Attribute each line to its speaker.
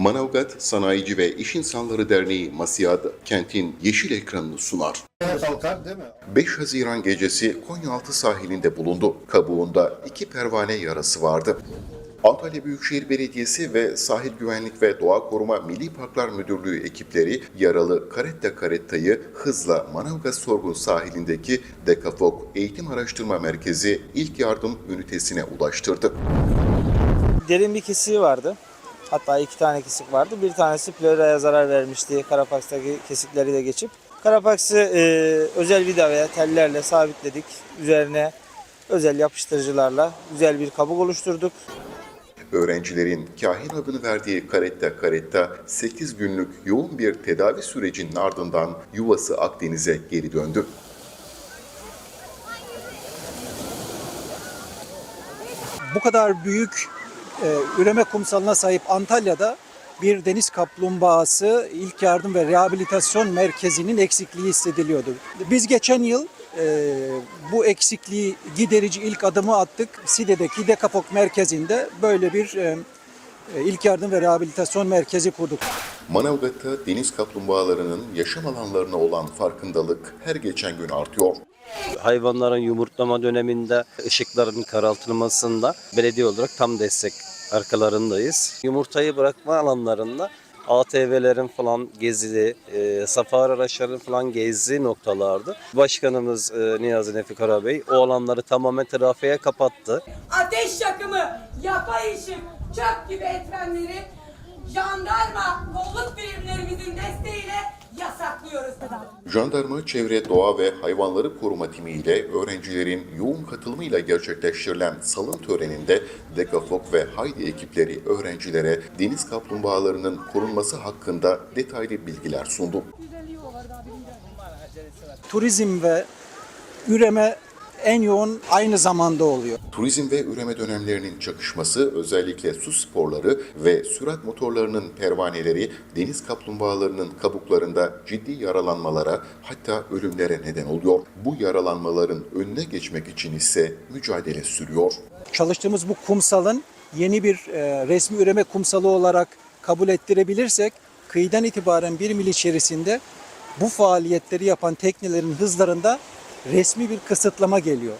Speaker 1: Manavgat Sanayici ve İş İnsanları Derneği Masiyad kentin yeşil ekranını sunar.
Speaker 2: kalkar değil mi?
Speaker 1: 5 Haziran gecesi Konyaaltı sahilinde bulundu. Kabuğunda iki pervane yarası vardı. Antalya Büyükşehir Belediyesi ve Sahil Güvenlik ve Doğa Koruma Milli Parklar Müdürlüğü ekipleri yaralı Karetta Karetta'yı hızla Manavgat Sorgun sahilindeki Dekafok Eğitim Araştırma Merkezi İlk Yardım Ünitesine ulaştırdı.
Speaker 3: Derin bir kesiği vardı. Hatta iki tane kesik vardı. Bir tanesi ploraya zarar vermişti. Karapaks'taki kesikleri de geçip. Karapaks'ı e, özel vida veya tellerle sabitledik. Üzerine özel yapıştırıcılarla güzel bir kabuk oluşturduk.
Speaker 1: Öğrencilerin kahin adını verdiği Karetta Karetta 8 günlük yoğun bir tedavi sürecinin ardından yuvası Akdeniz'e geri döndü.
Speaker 4: bu kadar büyük e, üreme kumsalına sahip Antalya'da bir deniz kaplumbağası ilk yardım ve rehabilitasyon merkezinin eksikliği hissediliyordu. Biz geçen yıl e, bu eksikliği giderici ilk adımı attık. Side'deki Dekapok merkezinde böyle bir e, ilk yardım ve rehabilitasyon merkezi kurduk.
Speaker 1: Manavgat'ta deniz kaplumbağalarının yaşam alanlarına olan farkındalık her geçen gün artıyor.
Speaker 5: hayvanların yumurtlama döneminde ışıkların karaltılmasında belediye olarak tam destek arkalarındayız. Yumurtayı bırakma alanlarında ATV'lerin falan gezili, e, safari araçların falan gezdiği noktalardı. Başkanımız e, Niyazi Nefi Karabey o alanları tamamen trafiğe kapattı.
Speaker 6: ateş yakımı, yapay ışık, çöp gibi etmenleri jandarma, kolluk birimlerimizin desteğiyle yasaklıyoruz.
Speaker 1: Jandarma, Çevre, Doğa ve Hayvanları Koruma Timi ile öğrencilerin yoğun katılımıyla gerçekleştirilen salın töreninde Dekafok ve Haydi ekipleri öğrencilere deniz kaplumbağalarının korunması hakkında detaylı bilgiler sundu.
Speaker 4: Turizm ve üreme en yoğun aynı zamanda oluyor.
Speaker 1: Turizm ve üreme dönemlerinin çakışması özellikle su sporları ve sürat motorlarının pervaneleri deniz kaplumbağalarının kabuklarında ciddi yaralanmalara hatta ölümlere neden oluyor. Bu yaralanmaların önüne geçmek için ise mücadele sürüyor.
Speaker 4: çalıştığımız bu kumsalın yeni bir e, resmi üreme kumsalı olarak kabul ettirebilirsek kıyıdan itibaren bir mil içerisinde bu faaliyetleri yapan teknelerin hızlarında resmi bir kısıtlama geliyor.